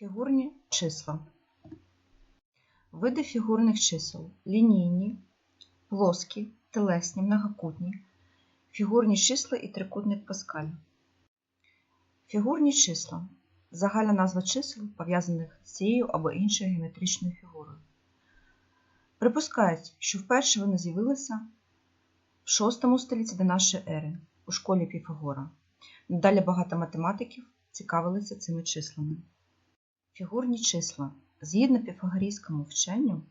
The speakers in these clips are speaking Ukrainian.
Фігурні числа. Види фігурних чисел лінійні, плоскі, телесні, многокутні, фігурні числа і трикутник Паскаля. Фігурні числа загальна назва чисел, пов'язаних з цією або іншою геометричною фігурою. Припускають, що вперше вони з'явилися в VI столітті до нашої ери у школі Піфагора. Далі багато математиків цікавилися цими числами. Фігурні числа. Згідно піфагорійському вченню,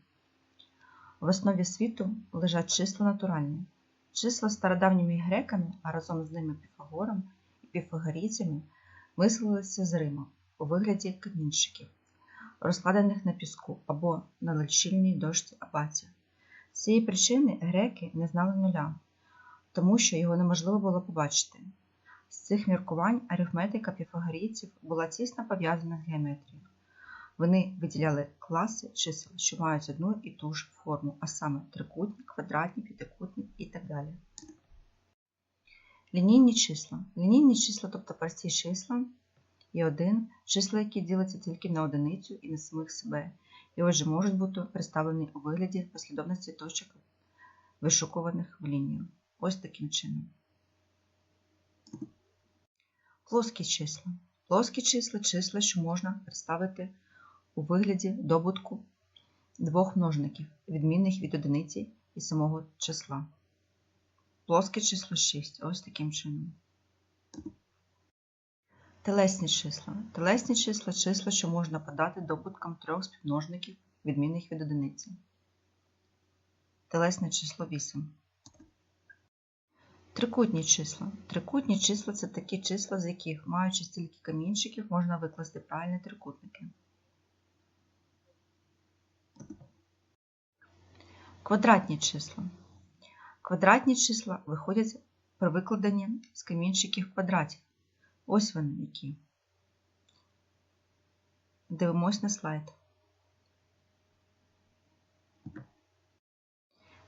в основі світу лежать числа натуральні. Числа стародавніми греками, а разом з ними Піфагором і піфагорійцями виселилися з Рима у вигляді камінчиків, розкладених на піску або на лечильній дошці абаті. З цієї причини греки не знали нуля, тому що його неможливо було побачити. З цих міркувань арифметика піфагорійців була тісно пов'язана з геометрією. Вони виділяли класи чисел, що мають одну і ту ж форму, а саме трикутник, квадратні, п'ятикутник і так далі. Лінійні числа. Лінійні числа, тобто прості числа, і один числа, які діляться тільки на одиницю і на самих себе, і отже можуть бути представлені у вигляді послідовності точок, вишукуваних в лінію. Ось таким чином. Плоскі числа. Плоскі числа числа, що можна представити у вигляді добутку двох множників, відмінних від одиниці і самого числа. Плоске число 6. Ось таким чином. Телесні числа. Телесні числа числа, що можна подати добутком трьох співмножників, відмінних від одиниці. Телесне число 8. Трикутні числа. Трикутні числа це такі числа, з яких, маючи стільки камінчиків, можна викласти правильні трикутники. Квадратні числа. Квадратні числа виходять при викладенні з камінчиків квадратів. Ось вони які. Дивимось на слайд.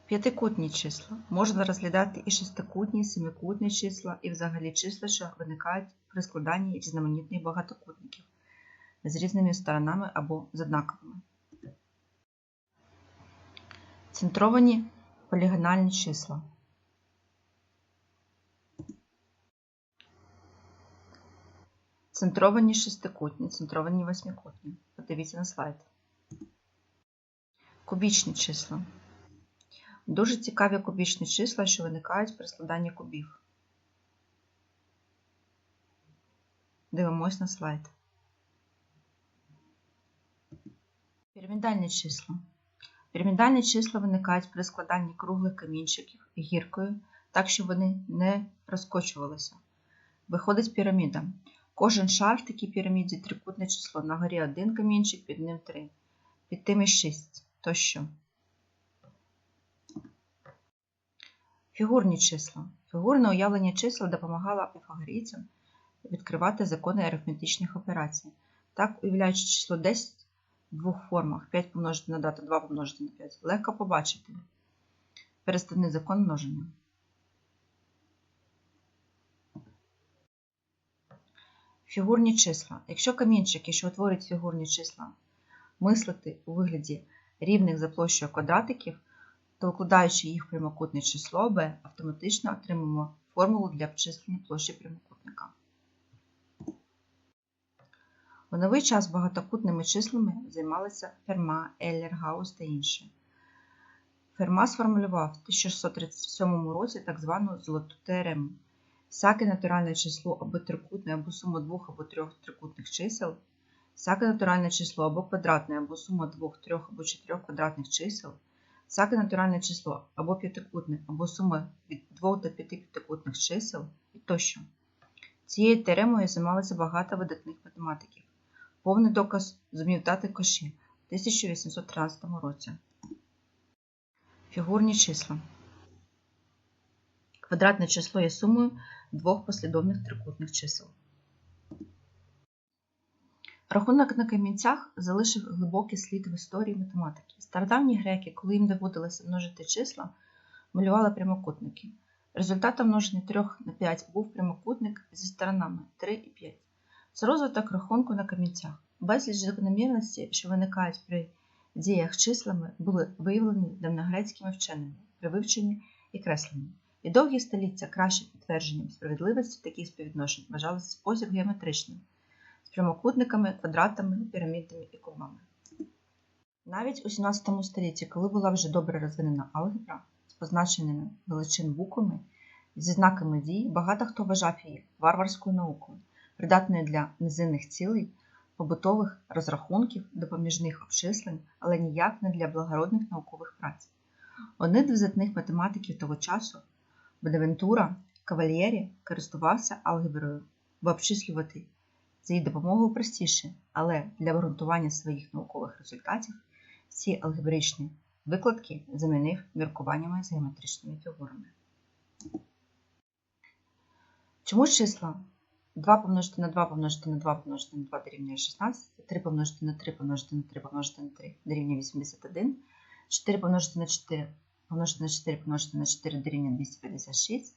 П'ятикутні числа. Можна розглядати і шестикутні, і семикутні числа, і взагалі числа, що виникають при складанні різноманітних багатокутників з різними сторонами або з однаковими. Центровані полігональні числа. Центровані шестикутні, центровані восьмикутні. Подивіться на слайд. Кубічні числа. Дуже цікаві кубічні числа, що виникають при складанні кубів. Дивимось на слайд. Пірамідальні числа. Пірамідальні числа виникають при складанні круглих камінчиків гіркою, так, щоб вони не розкочувалися. Виходить піраміда. Кожен шар в такій піраміді трикутне число. На горі один камінчик, під ним три, під тими 6 тощо. Фігурні числа. Фігурне уявлення чисел допомагало піфагорійцям відкривати закони арифметичних операцій. Так, уявляючи число 10 в двох формах 5 помножити на дату, 2 помножити на 5, легко побачити переставний закон множення. Фігурні числа. Якщо камінчики, що утворюють фігурні числа, мислити у вигляді рівних за площею квадратиків, то викладаючи їх в прямокутне число b, автоматично отримаємо формулу для обчислення площі прямокутника. У новий час багатокутними числами займалися Ферма, Еллер, Гаус та інші. Ферма сформулював в 1637 році так звану золоту теорему. Всяке натуральне число або трикутне, або сума двох або трьох трикутних чисел, всяке натуральне число або квадратне, або сума двох, трьох або чотирьох квадратних чисел, всяке натуральне число або п'ятикутне, або сума від двох до п'яти п'ятикутних чисел і тощо. Цією теоремою займалося багато видатних математиків. Повний доказ зумів дати Коші в 1813 році. Фігурні числа. Квадратне число є сумою двох послідовних трикутних чисел. Рахунок на камінцях залишив глибокий слід в історії математики. Стародавні греки, коли їм доводилося множити числа, малювали прямокутники. Результатом множення 3 на 5 був прямокутник зі сторонами 3 і 5. Це розвиток рахунку на камінцях. Безліч закономірностей, що виникають при діях числами, були виявлені давньогрецькими вченими при вивченні і кресленні. І довгі століття кращим підтвердженням справедливості таких співвідношень вважалися спосіб геометричним з прямокутниками, квадратами, пірамідами і кубами. Навіть у 17 столітті, коли була вже добре розвинена алгебра з позначеними величин буквами, зі знаками дій, багато хто вважав її варварською наукою, придатною для низинних цілей, побутових розрахунків, допоміжних обчислень, але ніяк не для благородних наукових праць. Один з визитних математиків того часу, Беневентура Кавальєрі, користувався алгеброю, бо обчислювати за її допомогою простіше, але для обґрунтування своїх наукових результатів ці алгебричні викладки замінив міркуваннями з геометричними фігурами. Чому числа 2 помножити на 2 помножити на 2 помножити на 2 дорівнює 16, 3 помножити на 3 помножити на 3 помножити на 3 дорівнює 81, 4 помножити на 4 помножити на 4 помножити на 4 дорівнює 256,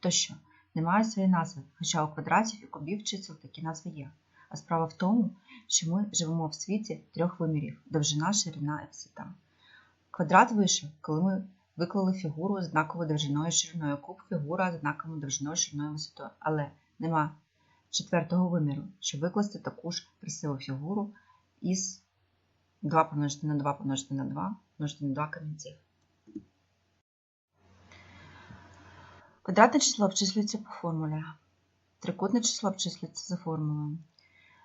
тощо не мають своєї назви, хоча у квадратів і кубів чисел такі назви є. А справа в тому, що ми живемо в світі трьох вимірів довжина, ширина і висота. Квадрат вийшов, коли ми виклали фігуру з однаковою довжиною і шириною, куб фігура з однаковою довжиною, шириною висотою, але нема четвертого виміру, щоб викласти таку ж красиву фігуру із 2 помножити на 2 помножити на 2 помножити на 2 камінців. Квадратне число обчислюється по формулі. Трикутне число обчислюється за формулою.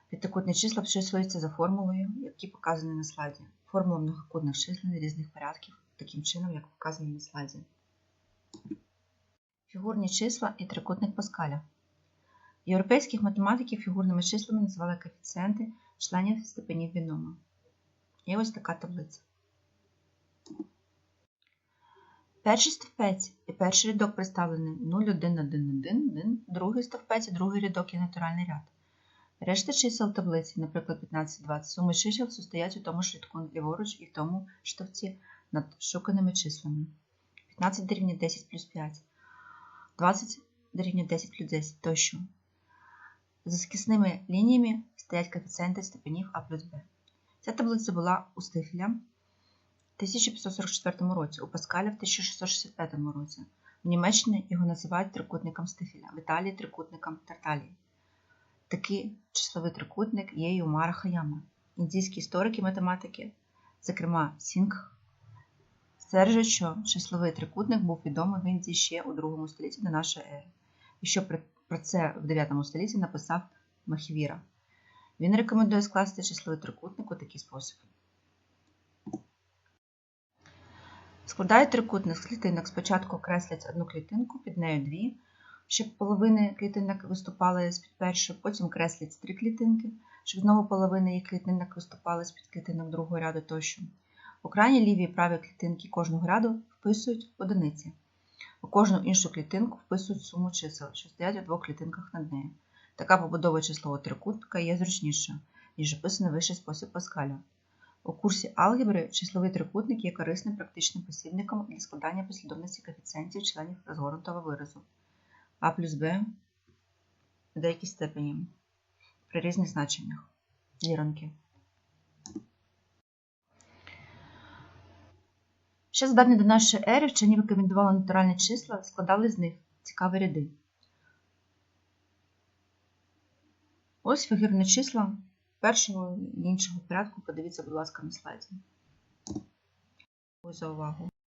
П'ятикутне число обчислюється за формулою, які показані на слайді. Формула многокутних числень різних порядків, таким чином, як показано на слайді. Фігурні числа і трикутник Паскаля. Європейських математиків фігурними числами називали коефіцієнти членів степенів бінома. Є ось така таблиця. Перший стовпець і перший рядок представлений 0, 1, 1, 1, 1, другий стовпець і другий рядок є натуральний ряд. Решта чисел таблиці, наприклад, 15, 20, суми чисел стоять у тому ж рядку ліворуч і в тому штовці над шуканими числами. 15 дорівнює 10 плюс 5, 20 дорівнює 10 плюс 10 тощо. За скісними лініями стоять коефіцієнти степенів А плюс Б. Ця таблиця була у Стифля в 1544 році, у Паскаля в 1665 році. В Німеччині його називають трикутником Стифеля, в Італії трикутником Тарталії. Такий числовий трикутник є і у Мара Хаяма. Індійські історики математики, зокрема Сінг, стверджують, що числовий трикутник був відомий в Індії ще у другому столітті до нашої ери, і що про це в 9 столітті написав Махівіра. Він рекомендує скласти числовий трикутник у такий спосіб. Складають трикутник з клітинок. Спочатку окреслять одну клітинку, під нею дві, щоб половини клітинок виступали з-під першої, потім креслять три клітинки, щоб знову половини їх клітинок виступали з-під клітинок другого ряду тощо. У крайній лівій і правій клітинки кожного ряду вписують одиниці. У кожну іншу клітинку вписують суму чисел, що стоять у двох клітинках над нею. Така побудова числового трикутника є зручніша, ніж описаний вищий спосіб Паскаля. У курсі алгебри числовий трикутник є корисним практичним посібником для складання послідовності коефіцієнтів членів розгорнутого виразу А плюс Б в деякій степені при різних значеннях віронки. Ще здатні до нашої ери вчені рекомендували натуральні числа, складали з них цікаві ряди. Ось фігурні числа першого і іншого порядку. Подивіться, будь ласка, на слайді. Дякую за увагу.